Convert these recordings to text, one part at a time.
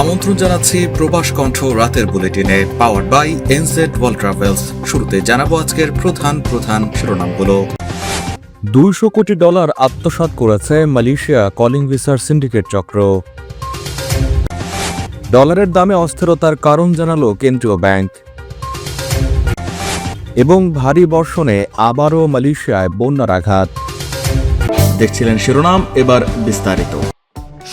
আমন্ত্রণ জানাচ্ছি প্রবাস কণ্ঠ রাতের বুলেটিনে power by NZ world travels শুরুতে জানাব আজকের প্রধান প্রধান শিরোনামগুলো। দুইশো কোটি ডলার আত্মসাৎ করেছে মালয়েশিয়া কলিং ভিসার সিন্ডিকেট চক্র। ডলারের দামে অস্থিরতার কারণ জানালো কেন্দ্রীয় ব্যাংক। এবং ভারী বর্ষণে আবারও মালয়েশিয়ায় বন্যার আঘাত। দেখছিলেন শিরোনাম এবার বিস্তারিত।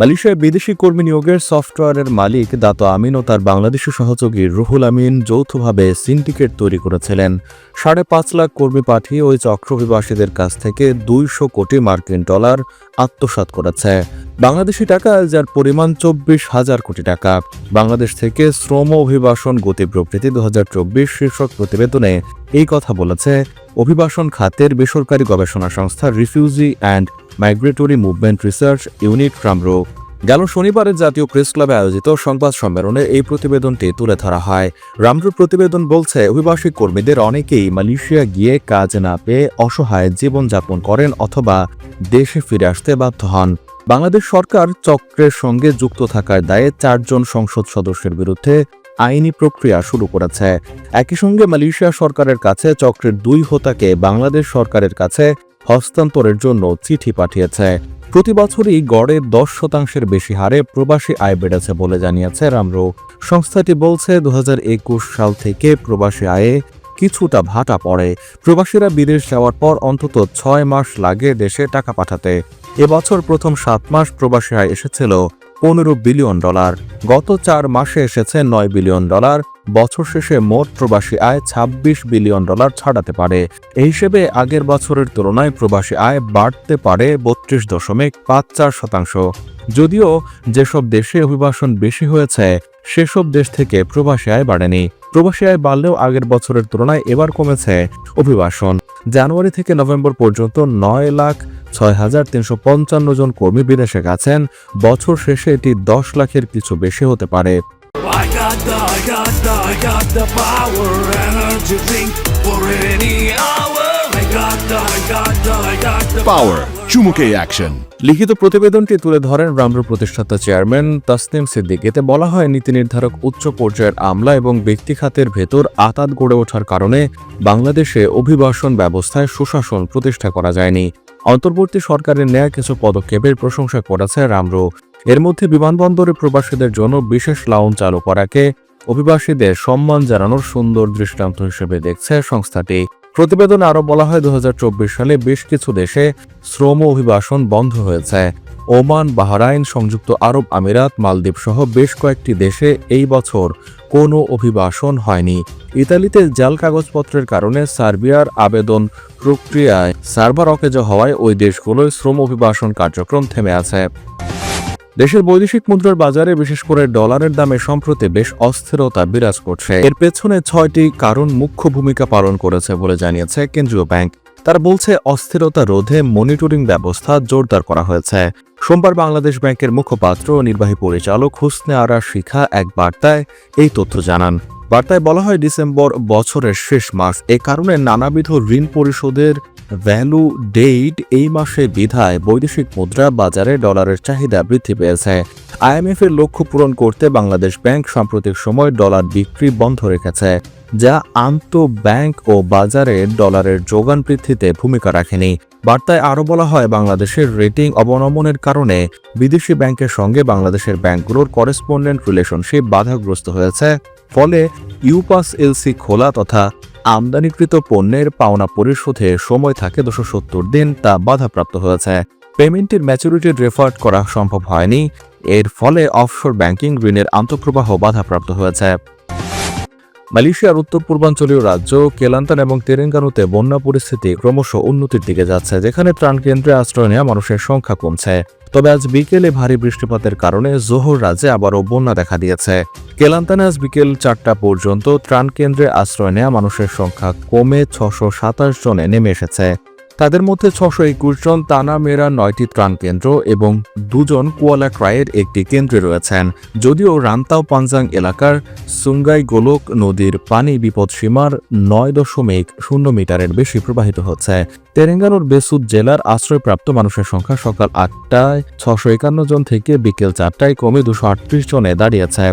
মালয়েশিয়ায় বিদেশি কর্মী নিয়োগের সফটওয়্যারের মালিক দাতো আমিন ও তার বাংলাদেশি সহযোগী রুহুল আমিন যৌথভাবে সিন্ডিকেট তৈরি করেছিলেন। সাড়ে পাঁচ লাখ কর্মী পাঠিয়ে ওই চক্রবিবাসীদের কাছ থেকে দুইশো কোটি মার্কিন ডলার আত্মসাৎ করেছে। বাংলাদেশি টাকা যার পরিমাণ চব্বিশ হাজার কোটি টাকা। বাংলাদেশ থেকে শ্রম অভিবাসন গতি প্রবৃত্তি দু শীর্ষক প্রতিবেদনে এই কথা বলেছে। অভিবাসন খাতের বেসরকারি গবেষণা সংস্থা refugee and migratory movement research unit রামরো গেল শনিবারে জাতীয় প্রেস ক্লাবে আয়োজিত সংবাদ সম্মেলনে এই প্রতিবেদনটি তুলে ধরা হয়। রামরুর প্রতিবেদন বলছে, অভিবাসী কর্মীদের অনেকেই মালয়েশিয়া গিয়ে কাজ না পেয়ে অসহায় জীবনযাপন করেন অথবা দেশে ফিরে আসতে বাধ্য হন। বাংলাদেশ সরকার চক্রের সঙ্গে যুক্ত থাকার দায়ে চারজন সংসদ সদস্যের বিরুদ্ধে আইনি প্রক্রিয়া শুরু করেছে। একই সঙ্গে মালয়েশিয়া সরকারের কাছে চক্রের দুই হোতাকে বাংলাদেশ সরকারের কাছে হস্তান্তরের জন্য চিঠি পাঠিয়েছে। প্রতি বছরই গড়ে দশ শতাংশের বেশি হারে প্রবাসী আয় বেড়েছে বলে জানিয়েছে রামরো। সংস্থাটি বলছে দু হাজার একুশ সাল থেকে প্রবাসী আয়ে কিছুটা ভাটা পড়ে। প্রবাসীরা বিদেশ যাওয়ার পর অন্তত ছয় মাস লাগে দেশে টাকা পাঠাতে। এবছর প্রথম সাত মাস প্রবাসী আয় এসেছিল। পনেরো বিলিয়ন ডলার। গত চার মাসে এসেছে নয় বিলিয়ন ডলার। বছর শেষে মোট প্রবাসী আয় ২৬ বিলিয়ন ডলার ছাড়াতে পারে। এই হিসেবে আগের বছরের তুলনায় প্রবাসী আয় বাড়তে পারে বত্রিশ দশমিক পাঁচ চার শতাংশ। যদিও যেসব দেশে অভিবাসন বেশি হয়েছে, সেসব দেশ থেকে প্রবাসী আয় বাড়েনি। প্রবাসী আয় বাড়লেও আগের বছরের তুলনায় এবার কমেছে অভিবাসন। জানুয়ারি থেকে নভেম্বর পর্যন্ত নয় লাখ ছয় হাজার তিনশো পঞ্চান্ন জন কর্মী বিদেশে গেছেন। বছর শেষে এটি দশ লাখের কিছু বেশি হতে পারে। Power চুমুকে অ্যাকশন লিখিত প্রতিবেদনটি তুলে ধরেন রামরু প্রতিষ্ঠাতা চেয়ারম্যান তাসনিম সিদ্দিক। এতে বলা হয়, নীতি নির্ধারক উচ্চ পর্যায়ের আমলা এবং ব্যক্তি খাতের ভেতর আতাত গড়ে ওঠার কারণে বাংলাদেশে অভিবাসন ব্যবস্থায় সুশাসন প্রতিষ্ঠা করা যায়নি। অন্তর্বর্তী সরকারের নেয়া কিছু পদক্ষেপের প্রশংসা করেছে রামরু। এর মধ্যে বিমানবন্দরে প্রবাসীদের জন্য বিশেষ লাউন চালু করাকে অভিবাসীদের সম্মান জানানোর সুন্দর দৃষ্টান্ত হিসেবে দেখছে সংস্থাটি। প্রতিবেদনে আরও বলা হয় দু হাজার চব্বিশ সালে বেশ কিছু দেশে শ্রম অভিবাসন বন্ধ হয়েছে। ওমান, বাহরাইন, সংযুক্ত আরব আমিরাত, মালদ্বীপ সহ বেশ কয়েকটি দেশে এই বছর কোনো অভিবাসন হয়নি। ইতালিতে জাল কাগজপত্রের কারণে সার্বিয়ার আবেদন প্রক্রিয়ায় সার্ভার অকেজ হওয়ায় ওই দেশগুলোয় শ্রম অভিবাসন কার্যক্রম থেমে আছে। দেশের বৈদেশিক মুদ্রার বাজারে, বিশেষ করে ডলারের দামে সম্প্রতি বেশ অস্থিরতা বিরাজ করছে। এর পেছনে ছয়টি কারণ মুখ্য ভূমিকা পালন করেছে বলে জানিয়েছে কেন্দ্রীয় ব্যাংক। তারা বলছে, অস্থিরতা রোধে মনিটরিং ব্যবস্থা জোরদার করা হয়েছে। সোমবার বাংলাদেশ ব্যাংকের মুখপাত্র ও নির্বাহী পরিচালক হুসনে আরা শিখা এক বার্তায় এই তথ্য জানান। বার্তায় বলা হয় ডিসেম্বর বছরের শেষ মাস। এ কারণে নানাবিধ ঋণ পরিশোধের ভ্যালু ডেট এই মাসে বিধায় বৈদেশিক মুদ্রা বাজারে ডলারের চাহিদা বৃদ্ধি পেয়েছে। আইএমএফ এর লক্ষ্য পূরণ করতে বাংলাদেশ ব্যাংক সাম্প্রতিক সময় ডলার বিক্রি বন্ধ রেখেছে, যা আন্ত ব্যাংক ও বাজারে ডলারের যোগান বৃদ্ধিতে ভূমিকা রাখেনি। বার্তায় আরও বলা হয়, বাংলাদেশের রেটিং অবনমনের কারণে বিদেশি ব্যাংকের সঙ্গে বাংলাদেশের ব্যাংকগুলোর করেসপন্ডেন্ট রিলেশনশিপ বাধাগ্রস্ত হয়েছে। ফলে ইউপাস এলসি খোলা তথা আমদানিকৃত পণ্যের পাওনা পরিশোধে সময় থাকে দুশো সত্তর দিন, তা বাধাপ্রাপ্ত হয়েছে। পেমেন্টের ম্যাচুরিটি রেফার্ড করা সম্ভব হয়নি। এর ফলে অফশোর ব্যাংকিং ঋণের আন্তঃপ্রবাহ বাধাপ্রাপ্ত হয়েছে। মালয়েশিয়ার উত্তর পূর্বাঞ্চলীয় রাজ্য কেলান্তান এবং তেরেঙ্গানুতে বন্যা পরিস্থিতি ক্রমশ উন্নতির দিকে যাচ্ছে, যেখানে ত্রাণ কেন্দ্রে আশ্রয় নেওয়া মানুষের সংখ্যা কমছে। তবে আজ বিকেলে ভারী বৃষ্টিপাতের কারণে জোহর রাজ্যে আবারও বন্যা দেখা দিয়েছে। কেলান্তানে আজ বিকেল চারটা পর্যন্ত ত্রাণ কেন্দ্রে আশ্রয় নেওয়া মানুষের সংখ্যা কমে ছশো সাতাশ জনে নেমে এসেছে। তাদের মধ্যে ছশো একুশ জন তানামেরা নয়টি ত্রাণ কেন্দ্র এবং দুজন কুয়ালা ক্রায়ের একটি কেন্দ্রে রয়েছেন। যদিও রান্তাও পাঞ্জাং এলাকার সুঙ্গাই গোলক নদীর পানি বিপদসীমার নয় দশমিক শূন্য মিটারের বেশি প্রবাহিত হচ্ছে। তেলেঙ্গানোর বেসুদ জেলার আশ্রয়প্রাপ্ত মানুষের সংখ্যা সকাল আটটায় ছশো একান্ন জন থেকে বিকেল চারটায় কমে দুশো আটত্রিশ জনে দাঁড়িয়েছে।